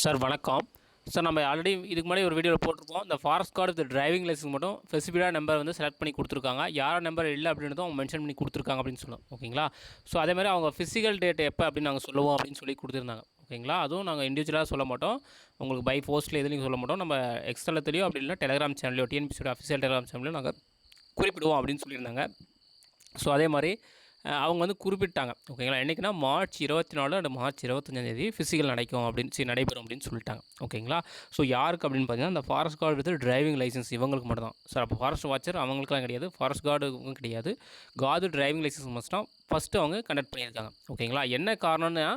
Sir வணக்கம். Sir நம்ம already இதுக்கு முன்னாடி ஒரு வீடியோவில் போட்டிருக்கோம். இந்த ஃபாரஸ்ட் கார்டு இந்த டிரைவிங் லைசன்ஸ் மட்டும் ஸ்பெசிஃபிக்காக நம்பர் வந்து செலக்ட் பண்ணி கொடுத்துருக்காங்க. யார் நம்பர் இல்லை அப்படின்றதும் அவங்க மென்ஷன் பண்ணி கொடுத்துருக்காங்க அப்படின்னு சொல்லலாம். ஓகேங்களா? ஸோ அதே மாதிரி அவங்க ஃபிசிக்கல் டேட் எப்போ அப்படின்னு நாங்கள் சொல்லுவோம் அப்படின்னு சொல்லி கொடுத்துருந்தாங்க. ஓகேங்களா? அதுவும் நாங்கள் இண்டிவிஜுவலாக சொல்ல மாட்டோம். உங்களுக்கு பை போஸ்ட்டில் எதுலையும் சொல்ல மாட்டோம். நம்ம எக்ஸ்ட்ரலத்துலேயோ அப்படி இல்லைனா டெலிகிராம் சேனலையோ டிஎன்பிசியோட அஃபிஷியல் டெலிகிராம் சேனலையோ நாங்கள் குறிப்பிடுவோம் அப்படின்னு சொல்லியிருந்தாங்க. ஸோ அதே மாதிரி அவங்க வந்து குறிப்பிட்டாங்க. ஓகேங்களா என்றைக்குன்னா மார்ச் இருபத்தி நாலு அண்ட் மார்ச் இருபத்தஞ்சாந்தேதி ஃபிசிக்கல் நடக்கும் அப்படின்னு சரி நடைபெறும் அப்படின்னு சொல்லிட்டாங்க. ஓகேங்களா? ஸோ யாருக்கு அப்படின்னு பார்த்தீங்கன்னா அந்த forest guard with driving licence இவங்களுக்கு மட்டும் தான். சார் அப்போ ஃபாரஸ்ட் வாட்சர் அவங்களுக்குலாம் கிடையாது ஃபாரஸ்ட் கார்டுக்கும் கிடையாது. காது டிரைவிங் லைசன்ஸ் மஸ்ட் தான் ஃபஸ்ட்டு அவங்க கண்டக்ட் பண்ணியிருக்காங்க. ஓகேங்களா? என்ன காரணம்னா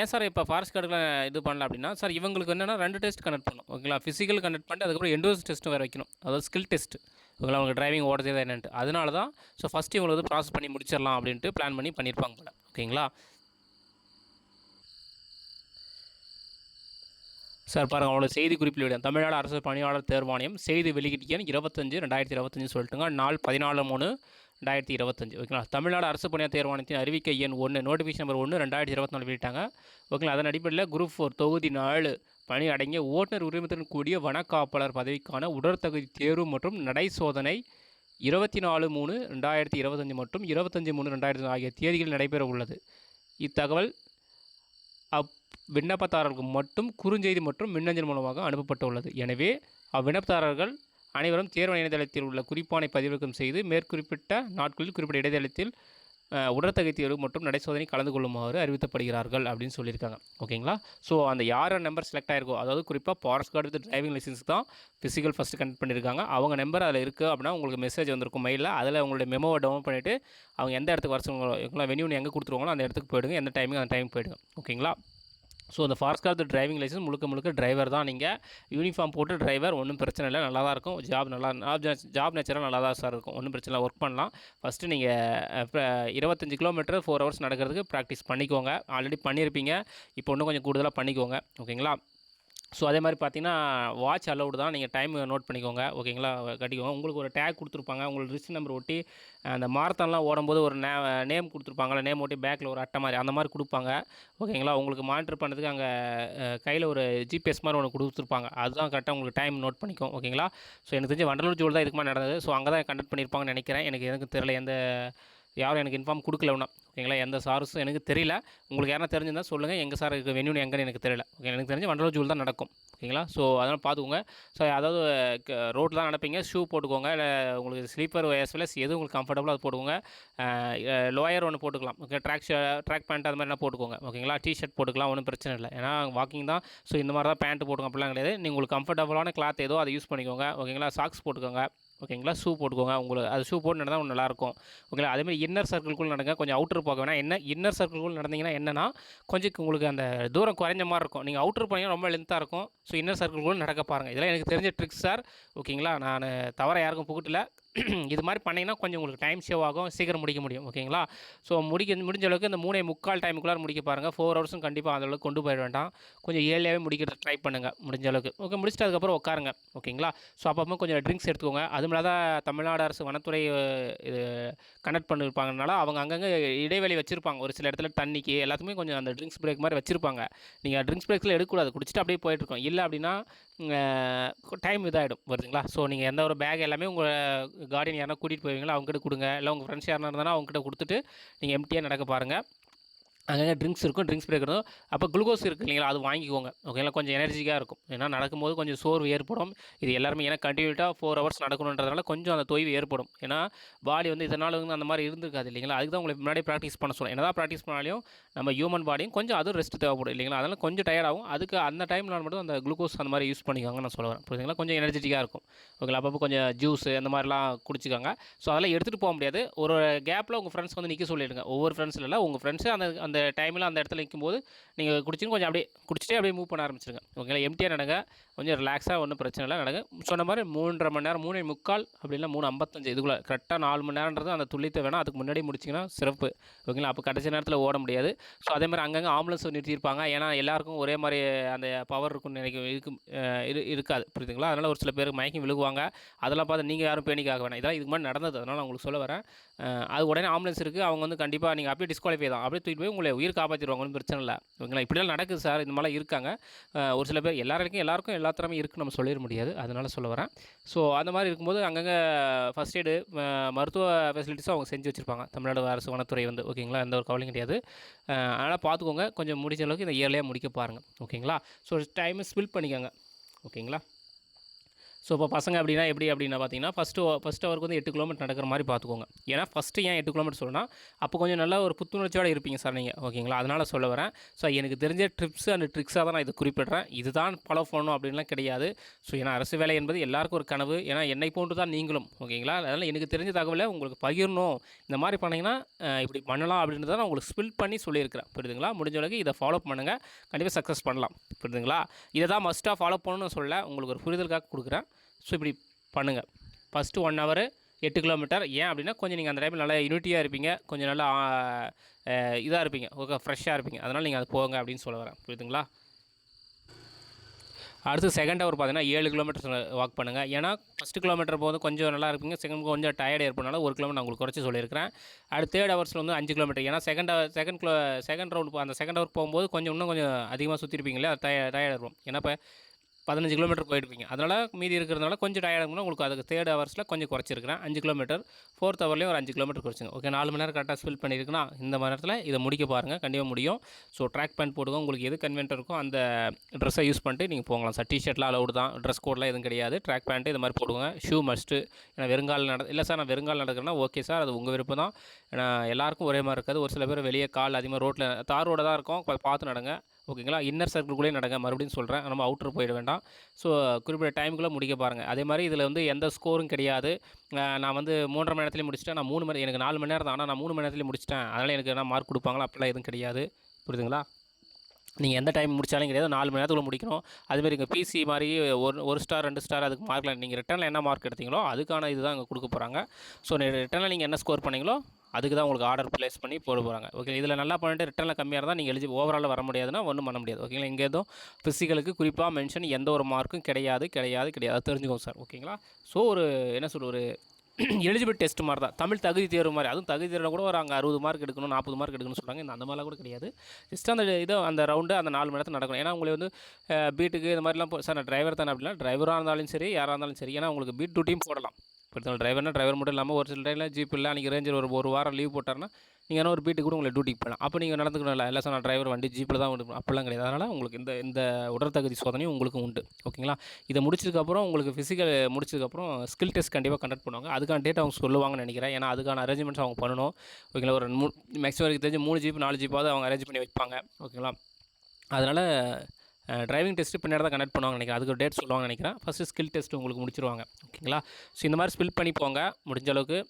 ஏன் சார் இப்போ ஃபாரஸ்ட் கார்டுக்குலாம் இது பண்ணல அப்படின்னா சார் இவங்களுக்கு என்னென்னா ரெண்டு டெஸ்ட் கண்டக்ட் பண்ணணும். ஓகேங்களா? ஃபிசிக்கல் கண்டக்ட் பண்ணிட்டு அதுக்கப்புறம் எண்டோஸ் டெஸ்ட்டும் வேறு வைக்கணும். அதாவது ஸ்கில் டெஸ்ட்டு ஓகேங்களா அவங்க டிரைவிங் ஓடுறது என்னன்ட்டு. அதனால தான் ஸோ ஃபஸ்ட்டு இவங்களை வந்து ப்ராசஸ் பண்ணி முடிச்சிடலாம் அப்படின்ட்டு பிளான் பண்ணி பண்ணியிருப்பாங்க போல. ஓகேங்களா? சார் பாருங்கள் அவங்களோட செய்தி குறிப்பில் விட தமிழ்நாடு அரசு பணியாளர் தேர்வாணையம் செய்தி வெளியிட்டு எண் இருபத்தஞ்சு ரெண்டாயிரத்தி இருபத்தஞ்சு சொல்லிட்டுங்க. நாள் பதினாலு மூணு ரெண்டாயிரத்தி இருபத்தஞ்சு. ஓகேங்களா? தமிழ்நாடு அரசு பணியார் தேர்வாணையத்தின் அறிவிக்கை எண் ஒன்று நோட்டிஃபிகேஷன் நம்பர் ஒன்று ரெண்டாயிரத்தி இருபத்தி நாலு வெளியிட்டாங்க. ஓகேங்களா? அதன் அடிப்படையில் குரூப் ஃபோர் தொகுதி நாலு பணி அடங்கிய ஓட்டுநர் உரிமத்துடன் கூடிய வனக்காப்பாளர் பதவிக்கான உடற்தகுதி தேர்வு மற்றும் நடை சோதனை இருபத்தி நாலு மூணு ரெண்டாயிரத்தி இருபத்தஞ்சி மற்றும் இருபத்தஞ்சி மூணு ரெண்டாயிரத்தி ஆகிய தேதிகளில் நடைபெற உள்ளது. இத்தகவல் அப் விண்ணப்பதாரர்களுக்கு மட்டும் குறுஞ்செய்தி மற்றும் மின்னஞ்சல் மூலமாக அனுப்பப்பட்டுள்ளது. எனவே அவ்விண்ணப்பதாரர்கள் அனைவரும் தேர்வு இணையதளத்தில் உள்ள குறிப்பானை பதிவிறக்கம் செய்து மேற்குறிப்பிட்ட நாட்களில் குறிப்பிட்ட இடைத்தளத்தில் உடற்தகை தேர்வு மற்றும் நடைசோதனை கலந்து கொள்ளுமாறு அறிவித்தப்படுகிறார்கள் அப்படின்னு சொல்லியிருக்காங்க. ஓகேங்களா? ஸோ அந்த யார் நம்பர் செலக்ட் ஆயிருக்கோ அதாவது குறிப்பாக forest guard with driving licence தான் ஃபிசிக்கல் ஃபஸ்ட்டு கண்டக்ட் பண்ணியிருக்காங்க. அவங்க நம்பர் அதில் இருக்குது அப்படின்னா உங்களுக்கு மெசேஜ் வந்திருக்கும் மெயிலில் அதில் உங்களுடைய மெமோவை டவுன் பண்ணிவிட்டு அவங்க எந்த இடத்துக்கு வர சொல்லுங்களோ வென்யூ எங்கே கொடுத்துருவாங்களோ அந்த இடத்துக்கு போயிடுங்க. எந்த டைமிங் அந்த டைம் போயிடுங்க. ஓகேங்களா? ஸோ அந்த ஃபாரஸ்ட் கார் டிரைவிங் லைசன்ஸ் முழுக்க முழுக்க டிரைவர் தான். நீங்கள் யூனிஃபார்ம் போட்டு டிரைவர் ஒன்றும் பிரச்சனை இல்லை. நல்லா தான் இருக்கும். ஜாப் நல்லா ஜாப் ஜாப் நேச்சராக நல்லா தான் சார் இருக்கும். ஒன்றும் பிரச்சனை இல்லை. ஒர்க் பண்ணலாம். ஃபஸ்ட்டு நீங்கள் இருபத்தஞ்சி கிலோமீட்டர் ஃபோர் ஹவர்ஸ் நடக்கிறதுக்கு ப்ராக்டிஸ் பண்ணிக்கோங்க. ஆல்ரெடி பண்ணியிருப்பீங்க இப்போ இன்னும் கொஞ்சம் கூடுதலாக பண்ணிக்கோங்க. ஓகேங்களா ஸோ அதே மாதிரி பார்த்தீங்கன்னா வாட்ச் அலௌடு தான். நீங்கள் டைம் நோட் பண்ணிக்கோங்க. ஓகேங்களா கட்டிக்கோங்க. உங்களுக்கு ஒரு டேக் கொடுத்துருப்பாங்க. உங்களுக்கு ரிஸ்ட் நம்பர் ஒட்டி அந்த மாரத்தான்லாம் ஓடும்போது ஒரு நே நேம் கொடுத்துருப்பாங்கல்ல நேம் ஒட்டி பேக்கில் ஒரு அட்டை மாதிரி அந்த மாதிரி கொடுப்பாங்க. ஓகேங்களா உங்களுக்கு மானிட்டர் பண்ணுறதுக்கு அங்கே கையில் ஒரு ஜிபிஎஸ் மாதிரி ஒன்று கொடுத்துருப்பாங்க. அதுதான் கரெக்டாக உங்களுக்கு டைம் நோட் பண்ணிக்கும். ஓகேங்களா ஸோ எனக்கு தெரிஞ்சு வண்டலூர் ஜோல் தான் இதுக்கு மாதிரி நடந்தது. ஸோ அங்கே தான் கண்டக்ட் பண்ணியிருப்பாங்கன்னு நினைக்கிறேன். எனக்கு எனக்கு தெரியல எந்த யாரும் எனக்கு இன்ஃபார்ம் கொடுக்கல ஒன்றும் ஓகேங்களா? எந்த சார்ஸும் எனக்கு தெரியல. உங்களுக்கு யாரும் தெரிஞ்சிருந்தால் சொல்லுங்கள் எங்கள் சார் இருக்குது வென்யூ எங்கன்னு எனக்கு தெரியல. ஓகே எனக்கு தெரிஞ்சு வண்டலூர் ஜூல் தான் நடக்கும். ஓகேங்களா? ஸோ அதனால் பார்த்துக்கோங்க. ஸோ அதாவது ரோட்டில் தான் நடப்பீங்க. ஷூ போட்டுக்கோங்க. இல்லை உங்களுக்கு ஸ்லீப்பர் எஸ் வெல் எது உங்களுக்கு கம்ஃபர்டபுளாக அது போட்டுக்கோங்க. லோயர் ஒன்று போட்டுக்கலாம். ஓகே ட்ராக் ட்ராக் பேண்ட் அது மாதிரிலாம் போட்டுக்கோங்க. ஓகேங்களா? டிஷர்ட் போட்டுக்கலாம். ஒன்றும் பிரச்சனை இல்லை. ஏன்னா வாக்கிங் தான். ஸோ இந்த மாதிரி தான் பேண்ட் போட்டுக்கோங்க. அப்படிலாம் கிடையாது. நீங்கள் உங்களுக்கு கம்ஃபர்டபுளான கிளாத் ஏதோ அதை யூஸ் பண்ணிக்கோங்க. ஓகேங்களா? சாக்ஸ் போட்டுக்கோங்க. ஓகேங்களா? ஷூ போட்டுக்கோங்க. உங்களுக்கு அது ஷூ போட்டு நடந்தால் கொஞ்சம் நல்லாயிருக்கும் ஓகேங்களா? அதேமாதிரி இன்னர் சர்க்கிள்குள்ள நடங்க. கொஞ்சம் அவுட்டர் போக வேணாம். என்ன இன்னர் சர்க்கிள்குள்ள நடந்தீங்கன்னா என்னென்னா கொஞ்சம் உங்களுக்கு அந்த தூரம் குறைஞ்ச மாதிரி இருக்கும். நீங்கள் அவுட்டர் போனீங்கன்னா ரொம்ப லென்த்தாக இருக்கும். ஸோ இன்னர் சர்க்கிள்குள்ள நடக்க பாருங்கள் இதெல்லாம் எனக்கு தெரிஞ்ச ட்ரிக்ஸ் சார் ஓகேங்களா? நான் தவற யாருக்கும் புகட்டில். இது மாதிரி பண்ணிங்கன்னா கொஞ்சம் உங்களுக்கு டைம் சேவ் ஆகும் சீக்கிரம் முடிக்க முடியும் ஓகேங்களா ஸோ முடிக்க முடிஞ்ச அளவுக்கு இந்த மூணே முக்கால் டைமுக்குள்ளார முடிக்க பாருங்கள் ஃபோர் ஹவர்ஸும் கண்டிப்பாக அந்த அளவுக்கு கொண்டு போயிட வேண்டாம். கொஞ்சம் ஏர்லியாகவே முடிக்கிறது ட்ரை பண்ணுங்கள் முடிஞ்ச அளவுக்கு. ஓகே முடிச்சுட்டு அதுக்கப்புறம் உட்காருங்க ஓகேங்களா ஸோ அப்பப்போ கொஞ்சம் ட்ரிங்க்ஸ் எடுத்துக்கோங்க. அதுவும் இல்லாத தமிழ்நாடு அரசு வனத்துறை இது கனெக்ட் பண்ணியிருப்பாங்கனால அவங்க அங்கங்கே இடைவெளி வச்சுருப்பாங்க. ஒரு சில இடத்துல தண்ணிக்கு எல்லாத்துக்குமே கொஞ்சம் அந்த ட்ரிங்க்ஸ் பிரேக் மாதிரி வச்சுருப்பாங்க. நீங்கள் ட்ரிங்க்ஸ் பிரேக்ஸில் எடுக்கக்கூடாது. குடிச்சிட்டு அப்படியே போயிட்டுருக்கோம் இல்லை அப்படின்னா டைம் இதாகிடும் வருதுங்களா? ஸோ நீங்கள் எந்த ஒரு பேக் எல்லாமே உங்கள் கார்டியன் யாரா கூட்டிகிட்டு போவீங்களா? அவங்ககிட்ட கொடுங்க. இல்லை உங்கள் ஃப்ரெண்ட்ஸ் யாரா இருந்தாலும் அவங்ககிட்ட கொடுத்துட்டு நீங்கள் எம்டியாக நடக்க பாருங்கள் அங்கங்கே ட்ரிங்க்ஸ் இருக்கும் ட்ரிங்க்ஸ் பிரேக் இருக்கும் அப்போ குளுக்கோஸ் இருக்குது இல்லைங்களா? அது வாங்கிக்கோங்க. ஓகேங்களா கொஞ்சம் எனர்ஜிக்காக இருக்கும். ஏன்னா நடக்கும்போது கொஞ்சம் சோர்வு ஏற்படும். இது எல்லாருமே ஏன்னா கண்டினியூட்டாக ஃபோர் ஹவர்ஸ் நடக்கணுன்றதுனால கொஞ்சம் அந்த தொய்வு ஏற்படும். ஏன்னா பாடி வந்து இதனால் வந்து அந்த மாதிரி இருந்திருக்காது இல்லைங்களா? அதுக்கு தான் உங்களுக்கு முன்னாடி ப்ராக்டிஸ் பண்ண சொல்லுவோம் என்னதான் ப்ராக்டிஸ் பண்ணாலையும் நம்ம ஹியூமன் பாடியும் கொஞ்சம் அதுவும் ரெஸ்ட் தேவைப்படும் இல்லைங்களா? அதனால் கொஞ்சம் டயர்டாகும் அதுக்கு அந்த டைமில் மட்டும் அந்த குளுக்கோஸ் அந்த மாதிரி யூஸ் பண்ணிக்கோங்க நான் சொல்லுவேன் புரியுதுங்களா? கொஞ்சம் எனர்ஜெட்டிக்காக இருக்கும். ஓகேங்களா அப்பப்போ கொஞ்சம் ஜூஸ் அந்த மாதிரிலாம் குடிச்சிக்கோங்க. ஸோ அதெல்லாம் எடுத்துகிட்டு போக முடியாது. ஒரு கேப்பில் உங்கள் ஃப்ரெண்ட்ஸ் வந்து நிற்க சொல்லிடுங்க. ஒவ்வொரு ஃப்ரெண்ட்ஸில் உங்கள் ஃப்ரெண்ட்ஸு அந்த அந்த டைமில் அந்த இடத்துல நிற்கும்போது நீங்கள் குடிச்சின்னு கொஞ்சம் அப்படியே குடிச்சிட்டே அப்படியே மூவ் பண்ண ஆரம்பிச்சிருங்க. ஓகேங்களா? எம்டியாக நடங்க. கொஞ்சம் ரிலாக்ஸாக ஒன்றும் பிரச்சனை இல்லை. நடங்க. சொன்ன மாதிரி மூன்றரை மணி நேரம் மூணு முக்கால் அப்படி மூணு ஐம்பத்தஞ்சு. இதுக்குள்ளே கரெக்டாக நாலு மணி நேரன்றது அந்த துள்ளித்தை வேணால் அதுக்கு முன்னாடி முடிச்சிங்கன்னா சிறப்பு. ஓகேங்களா? அப்போ கடைசி நேரத்தில் ஓட முடியாது. ஸோ அதே மாதிரி அங்கங்கே ஆம்புலன்ஸ் நிறுத்தியிருப்பாங்க. ஏன்னா எல்லாருக்கும் ஒரே மாதிரி அந்த பவர் இருக்கும்னு நினைக்க இருக்கு இரு இருக்காது. புரியுதுங்களா? அதனால் ஒரு சில பேருக்கு மயக்கி விழுகுவாங்க. அதெல்லாம் பார்த்து நீங்கள் யாரும் பேனிக்காக வேணாம். இதெல்லாம் இதுக்கு முன்னாடி நடந்தது. அதனால் நான் உங்களுக்கு சொல்ல வரேன். அது உடனே ஆம்புலன்ஸ் இருக்குது அவங்க வந்து கண்டிப்பாக நீங்கள் அப்படியே டிஸ்குவாலிஃபை தான். அப்படியே தூக்கிட்டு போய் உங்களை உயிர் காப்பாற்றிடுவாங்க ஒன்றும் பிரச்சனை இல்லை. ஓகேங்களா இப்படிலாம் நடக்குது சார். இந்த மாதிரிலாம் இருக்காங்க. ஒரு சில பேர் எல்லாருக்கும் எல்லாருக்கும் எல்லா திறமையும் இருக்குன்னு நம்ம சொல்லிட முடியாது. அதனால சொல்ல வரேன். ஸோ அந்த மாதிரி இருக்கும்போது அங்கங்கே ஃபஸ்ட் எய்டு மருத்துவ ஃபெசிலிட்டிஸும் அவங்க செஞ்சு வச்சுருப்பாங்க. தமிழ்நாடு அரசு வனத்துறை வந்து. ஓகேங்களா? எந்த ஒரு கவலையும் கிடையாது. அதனால் பார்த்துக்கோங்க. கொஞ்சம் முடிஞ்ச அளவுக்கு இந்த இயர்லியாக முடிக்க பாருங்கள் ஓகேங்களா? ஸோ டைமை ஸ்பில் பண்ணிக்கோங்க. ஓகேங்களா? ஸோ இப்போ பசங்க அப்படின்னா எப்படி அப்படின்னா பார்த்தீங்கன்னா ஃபஸ்ட்டு ஃபஸ்ட் அவருக்கு வந்து எட்டு கிலோமீட்டர் நடக்கிற மாதிரி பார்த்துக்கோங்க. ஏன்னா ஃபஸ்ட்டு ஏன் எட்டு கிலோமீட்டர் சொல்லணும்னா அப்போ கொஞ்சம் நல்லா ஒரு புத்துணர்ச்சியோடு இருப்பீங்க சார் நீங்கள் ஓகேங்களா அதனால் சொல்ல வரேன். ஸோ எனக்கு தெரிஞ்ச ட்ரிப்ஸ் அண்ட் ட்ரிக்ஸாக தான் நான் இது குறிப்பிடுறேன். இதுதான் ஃபாலோ பண்ணணும் அப்படின்லாம் கிடையாது. ஸோ ஏன்னா அரசு வேலை என்பது எல்லாருக்கும் ஒரு கனவு. ஏன்னா என்னை போன்று தான் நீங்களும். ஓகேங்களா அதனால் எனக்கு தெரிஞ்ச தகவலை உங்களுக்கு பகிரணும். இந்த மாதிரி பண்ணிங்கன்னா இப்படி பண்ணலாம் அப்படின்றத நான் உங்களுக்கு ஸ்பில் பண்ணி சொல்லியிருக்கிறேன். புரியுதுங்களா? முடிஞ்ச அளவுக்கு இதை ஃபாலோ பண்ணுங்கள் கண்டிப்பாக சக்ஸஸ் பண்ணலாம். புரியுதுங்களா? இதை தான் மஸ்ட்டாக ஃபாலோ பண்ணணும்னு சொல்ல உங்களுக்கு ஒரு புரிதலுக்காக கொடுக்குறேன். ஸோ இப்படி பண்ணுங்கள் ஃபஸ்ட்டு ஒன் ஹவர் எட்டு கிலோமீட்டர் ஏன் அப்படின்னா கொஞ்சம் நீங்கள் அந்த டைமில் நல்லா யூனிட்டியாக இருப்பீங்க. கொஞ்சம் நல்லா இதாக இருப்பீங்க. ஓகே ஃப்ரெஷ்ஷாக இருப்பீங்க. அதனால் நீங்கள் அது போங்க அப்படின்னு சொல்ல வரேன். புரியுதுங்களா? அடுத்து செகண்ட் ஹவர் பார்த்தீங்கன்னா ஏழு கிலோமீட்டர் வாக் பண்ணுங்கள் ஏன்னா ஃபஸ்ட்டு கிலோமீட்டர் போது கொஞ்சம் நல்லா இருப்பீங்க. செகண்ட் கொஞ்சம் டயர்ட் ஏற்படனால ஒரு கிலோமீட்டர் நான் உங்களுக்கு குறைச்சி சொல்லியிருக்கிறேன். அடுத்து தேர்ட் ஹவர்ஸில் வந்து அஞ்சு கிலோமீட்டர் ஏன்னா second second kilo second round அந்த செகண்ட் ஹவர் போகும்போது கொஞ்சம் இன்னும் கொஞ்சம் அதிகமாக சுற்றிருப்பீங்களே அது டய டயர்ட் இருக்கும். ஏன்னா இப்போ பதினஞ்சு கிலோமீட்டர் போயிருப்பீங்க. அதனால் மீதி இருக்கிறதுனால கொஞ்சம் டயர்ட் உங்களுக்கு அதுக்கு தேர்ட் ஹவர்ஸில் கொஞ்சம் குறைச்சிருக்கிறேன். அஞ்சு கிலோமீட்டர் ஃபோர்த் ஹவர்லேயும் ஒரு அஞ்சு கிலோமீட்டர் குறைச்சிங்க ஓகே நாலு மணி நேரம் கரெக்டாக ஸ்பில் பண்ணியிருக்குன்னா இந்த மணி நேரத்தில் இதை முடிக்க பாருங்கள் கண்டிப்பாக முடியும். ஸோ ட்ராக் பேண்ட் போடுங்க. உங்களுக்கு எது கன்வென்ட் இருக்கோ அந்த ட்ரெஸ்ஸை யூஸ் பண்ணிட்டு நீங்கள் போகலாம் சார் டிஷர்ட்லாம் அலவுட் தான். ட்ரெஸ் கோட்லாம் எதுவும் கிடையாது. ட்ராக் பேண்ட்டு இது மாதிரி போடுங்க. ஷூ மஸ்ட்டு ஏன்னா வெறுங்கால் நட இல்லை சார் நான் வெறுங்கால் நடக்கிறேன்னா ஓகே சார் அது உங்கள் விருப்பம் தான். ஏன்னா எல்லாருக்கும் ஒரே மாதிரி இருக்காது. ஒரு சில பேர் வெளியே கால் அதிகமாக ரோட்டில் தார் ரோடு தான் இருக்கும். பார்த்து நடங்க. ஓகேங்களா? இன்னர் சர்க்கிள்குள்ளே நடங்க. மறுபடியும் சொல்கிறேன் நம்ம அவுட்டர் போயிட வேண்டாம். ஸோ குறிப்பிட்ட டைமுக்குள்ளே முடிக்க பாருங்கள் அதே மாதிரி இதில் வந்து எந்த ஸ்கோரும் கிடையாது. நான் வந்து மூன்றரை மணி நேரத்துலேயே முடிச்சிட்டேன். நான் மூணு மணி எனக்கு நாலு மணி நேரம் தான். ஆனால் நான் மூணு மணி நேரத்துலேயே முடிச்சிட்டேன். அதனால் எனக்கு என்ன மார்க் கொடுப்பாங்களா? அப்படிலாம் எதுவும் கிடையாது. புரியுதுங்களா? நீங்கள் எந்த டைம் முடிச்சாலும் கிடையாது. நாலு மணி நேரத்துக்குள்ள முடிக்கணும். அதுமாரி இங்கே பிசி மாதிரி ஒரு ஒரு ஸ்டார் ரெண்டு ஸ்டார் அதுக்கு மார்க்கில் நீங்கள் ரிட்டனில் என்ன மார்க் எடுத்தீங்களோ அதுக்கான இதுதான் இங்கே கொடுக்க போகிறாங்க ஸோ ரிட்டனில் நீங்கள் என்ன ஸ்கோர் பண்ணீங்களோ அதுக்கு தான் உங்களுக்கு ஆர்டர் ப்ளேஸ் பண்ணி போட போகிறாங்க ஓகே இதில் நல்லா பண்ணிட்டு ரிட்டனில் கம்மியாக இருந்தால் நீங்கள் எலிஜி ஓவரால் வர முடியாதுன்னா ஒன்றும் பண்ண முடியாது. ஓகேங்களா இங்கே எதுவும் ஃபிசிக்கலுக்கு குறிப்பாக மென்ஷன் எந்த ஒரு மார்க்கும் கிடையாது கிடையாது கிடையாது. தெரிஞ்சுக்கோங்க சார் ஓகேங்களா ஸோ ஒரு என்ன சொல்ற ஒரு எலிஜிபிள் டெஸ்ட் மாதிரி தான். தமிழ் தகுதி தேர்வு மாதிரி. அதுவும் தகுதி தேர்வில் கூட ஒரு அங்கே அறுபது மார்க் எடுக்கணும் நாற்பது மார்க் எடுக்கணும்னு சொல்கிறாங்க இந்த அந்த மாதிரிலாம் கூட கிடையாது. ஜஸ்ட் அந்த இதோ அந்த ரவுண்டு அந்த நாலு மணி நேரத்தில் நடக்கணும். ஏன்னா உங்களுக்கு வந்து பீட்டுக்கு இந்த மாதிரிலாம் போ- சார் நான் டிரைவர் தானே அப்படின்னா டிரைவராக இருந்தாலும் சரி யாராக இருந்தாலும் சரி. ஏன்னா உங்களுக்கு பீட் டூட்டியும் போடலாம். எடுத்தாலும் டிரைவர்னா டிரைவர் மட்டும் இல்லாமல் ஒரு சில டைமில் ஜீப் இல்லை அன்றைக்கி ரேஞ்சர் ஒரு ஒரு வாரம் லீவ் போட்டார்னா நீங்கள் என்ன ஒரு பீட்டுக்கு கூட உங்களை டியூட்டிக்கு போகலாம். அப்போ நீங்கள் நடந்துக்கணும் இல்லை சார் நான் டிரைவர் வண்டி ஜீப்பில் தான் விடுவேன் அப்படிலாம் கிடையாது. அதனால் உங்களுக்கு இந்த இந்த உடற்தகுதி சோதனையும் உங்களுக்கு உண்டு. ஓகேங்களா இதை முடிச்சதுக்கப்புறம் உங்களுக்கு ஃபிசிக்கல் முடிச்சதுக்கப்புறம் ஸ்கில் டெஸ்ட் கண்டிப்பாக கண்டக்ட் பண்ணுவாங்க. அதுக்கான டேட் அவங்க சொல்லுவாங்கன்னு நினைக்கிறேன். ஏன்னா அதுக்கான அரேஞ்ச்மெண்ட்ஸ் அவங்க பண்ணணும். ஓகேங்களா ஒரு மூ மேக்ஸிமம் வரைக்கும் தெரிஞ்சு மூணு ஜீப் நாலு ஜீப்பாவது அவங்க அரேஞ்ச் பண்ணி வைப்பாங்க. ஓகேங்களா அதனால் டிரைவிங் டெஸ்ட்டு பின்னாடி தான் கனெக்ட் பண்ணுவாங்க நினைக்கிறேன். அதுக்கு ஒரு டேட் சொல்லுவாங்க நினைக்கிறேன். ஃபஸ்ட்டு ஸ்கில் டெஸ்ட் உங்களுக்கு முடிச்சிருவாங்க. ஓகேங்களா? ஸோ இந்த மாதிரி ஸ்பில் பண்ணி போங்க. முடிஞ்ச அளவுக்கு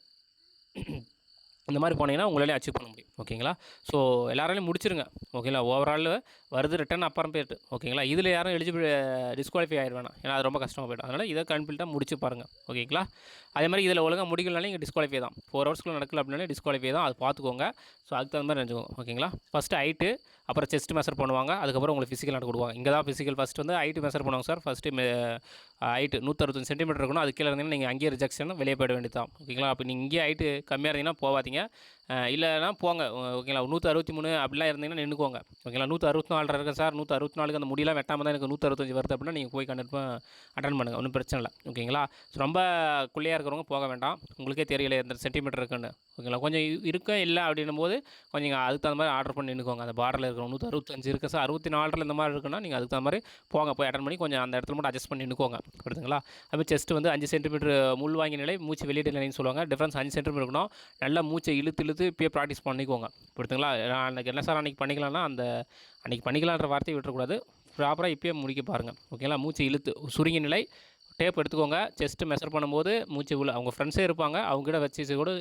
இந்த மாதிரி போனீங்கன்னா உங்களாலே அச்சீவ் பண்ண முடியும். ஓகேங்களா? ஸோ எல்லாராலையும் முடிச்சிருங்க. ஓகேங்களா? ஓவரால் வருது ரிட்டன் அப்புறம் போயிட்டு. ஓகேங்களா? இதில் யாரும் எலிஜிபிள் டிஸ்குவாலிஃபை ஆயிட ஏன்னா அது ரொம்ப கஷ்டமாக போய்டும். அதனால் இதை கம்ப்ளீட்டாக முடிச்சு பாருங்கள் ஓகேங்களா? அதே மாதிரி இதில் ஒழுங்காக முடிக்கலனாலும் இங்கே டிஸ்குவாலிஃபை தான். ஃபோர் ஹவர்ஸ்க்குள்ள நடக்கல அப்படின்னாலே டிஸ்குவாலிஃபை தான். அது பார்த்துக்கோங்க ஸோ அதுக்கு தகுந்த மாதிரி நினச்சிக்கோங்க. ஓகேங்களா? ஃபஸ்ட்டு ஹைட்டு அப்புறம் செஸ்ட் மெஷர் பண்ணுவாங்க. அதுக்கப்புறம் உங்களுக்கு ஃபிசிக்கல் நடக்க கொடுவாங்க இங்கே தான் ஃபிசிக்கல் ஃபஸ்ட்டு வந்து ஹைட்டு மெஷர் பண்ணுவாங்க சார் ஃபஸ்ட்டு ஹைட்டு நூற்றறுபத்தஞ்சு சென்டிமீட்டர் இருக்கணும் அது கீழே இருந்தீங்கன்னா நீங்கள் அங்கேயே ரிஜெக்ஷன் வெளியே போயிட வேண்டியதான் ஓகேங்களா அப்போ நீங்கள் இங்கேயே ஹைட்டு கம்மியாக இருந்தீங்கன்னா போகாதீங்க. இல்லைனா போங்க. ஓகேங்களா? நூற்றி அறுபத்தி மூணு அப்படிலாம் இருந்தீங்கன்னா நின்றுக்கோங்க. ஓகேங்களா? நூற்றி அறுபத்தி நாலு இருக்கேன் சார் நூற்றி அறுபத்தி நாலுக்கு அந்த முடியெல்லாம் வெட்டாமல் தான் எனக்கு நூற்றி அறுபத்தஞ்சு வருது அப்படின்னா நீங்கள் போய் கண்டிப்பாக அட்டன் பண்ணுங்கள் ஒன்றும் பிரச்சனை இல்லை. ஓகேங்களா? ஸோ ரொம்ப குள்ளையாக இருக்கிறவங்க போக வேண்டாம். உங்களுக்கே தெரியல எந்த சென்டிமீட்டர் இருக்குன்னு. ஓகேங்களா? கொஞ்சம் இருக்கும் இருக்க இல்லை அப்படின்னும் போது கொஞ்சம் நீங்கள் அதுக்கு தகுந்த மாதிரி ஆர்டர் பண்ணி நின்றுக்கோங்க. அந்த பார்டரில் இருக்கிற நூற்றி அறுபத்தஞ்சு இருக்குது சார் அறுபத்தி நாலில் இந்த மாதிரி இருக்குன்னா நீங்கள் அதுக்கு தகுந்த மாதிரி போங்க. போய் அட்டன் பண்ணி கொஞ்சம் அந்த இடத்துல மட்டும் அட்ஜஸ்ட் பண்ணி நின்றுக்கோங்க. புரியுதுங்களா? அது செஸ்ட் வந்து அஞ்சு சென்டிமீட்டர் முள் வாங்கி நிலை மூச்சு வெளியிட நிலைன்னு சொல்லுவாங்க. டிஃப்ரென்ஸ் அஞ்சு சென்டிமீட்டர் இருக்கணும். நல்லா மூச்சை இழுத்து இழுத்து இப்பயே ப்ராக்டிஸ் பண்ணிக்கோங்க. புரியுதுங்களா? நான் அன்றைக்கி என்ன சார் அன்றைக்கி பண்ணிக்கலாம்னா அந்த அன்றைக்கி பண்ணிக்கலான்ற வார்த்தையை விட்டுறக்கூடாது. ப்ராப்பராக இப்போயே முடிக்க பாருங்கள் ஓகேங்களா மூச்சு இழுத்து சுருங்கிய நிலை டேப் எடுத்துக்கோங்க. செஸ்ட்டு மெஷர் பண்ணும்போது மூச்சு உள்ள அவங்க ஃப்ரெண்ட்ஸே இருப்பாங்க. அவங்ககிட்ட வச்சு கூட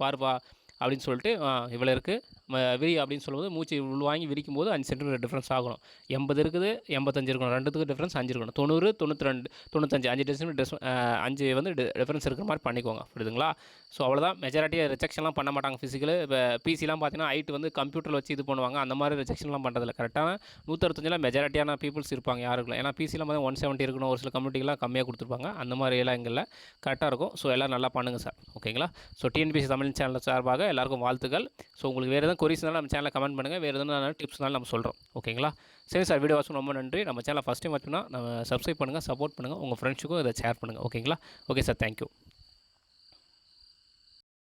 பாருப்பா அப்படின்னு சொல்லிட்டு இவ்வளோ இருக்குது விரி அப்படின்னு சொல்லும்போது மூச்சு உள்வாங்கி விரிக்கும் போது அஞ்சு சென்டிமீட்டர் டிஃப்ரென்ஸ் ஆகணும். எண்பது இருக்குது எண்பத்தஞ்சு இருக்கணும். ரெண்டுத்துக்கு டிஃப்ரென்ஸ் அஞ்சு இருக்கணும். தொண்ணூறு தொண்ணூற்றி ரெண்டு தொண்ணூத்தஞ்சு அஞ்சு டெசிமீட்டர் டிஸ் அஞ்சு வந்து டிஃப்ரென்ஸ் இருக்கிற மாதிரி பண்ணிக்கோங்க. புரியுதுங்களா? ஸோ அவ்வளோதான் மெஜாரிட்டியாக ரிஜெக்ஷன்லாம் பண்ண மாட்டாங்க ஃபிசிக்கலு இப்போ பிசிலாம் பார்த்தீங்கன்னா ஹைட் வந்து கம்ப்யூட்டரில் வச்சு இது பண்ணுவாங்க. அந்த மாதிரி ரிஜெக்ஷன்லாம் பண்ணுறதில்ல கரெக்டான நூற்றறுபத்தஞ்சில் மெஜாரிட்டியான பீப்புள்ஸ் இருப்பாங்க யாருக்கும். ஏன்னா பிசிலாம் பார்த்தா ஒன் செவன்ட்டி இருக்கணும். ஒரு சில கம்யூனிட்டிலாம் கம்மியாக கொடுத்துருப்பாங்க. அந்த மாதிரி எல்லாம் எங்களில் கரெக்டாக இருக்கும். ஸோ எல்லாம் நல்லா பண்ணுங்கள் சார் ஓகேங்களா ஸோ டிஎன்பிசி தமிழ் சேனல் சார்பாக எல்லாருக்கும் வாழ்த்துக்கள். ஸோ உங்களுக்கு வேறு எதுவும் கொரிஸ் இருந்தாலும் நம்ம சேனலில் கமெண்ட் பண்ணுங்கள் வேறு எதுவும் டிப்ஸ்னாலும் நம்ம சொல்கிறோம் ஓகேங்களா சரி சார் வீடியோ வாட்சும் ரொம்ப நன்றி. நம்ம சேனலை ஃபஸ்ட் டைம் வச்சுன்னா நம்ம சப்ஸ்கிரைப் பண்ணுங்கள் சப்போர்ட் பண்ணுங்கள் உங்கள் ஃப்ரெண்ட்ஸுக்கும் இதை ஷேர் பண்ணுங்கள் ஓகேங்களா ஓகே சார் தேங்க்யூ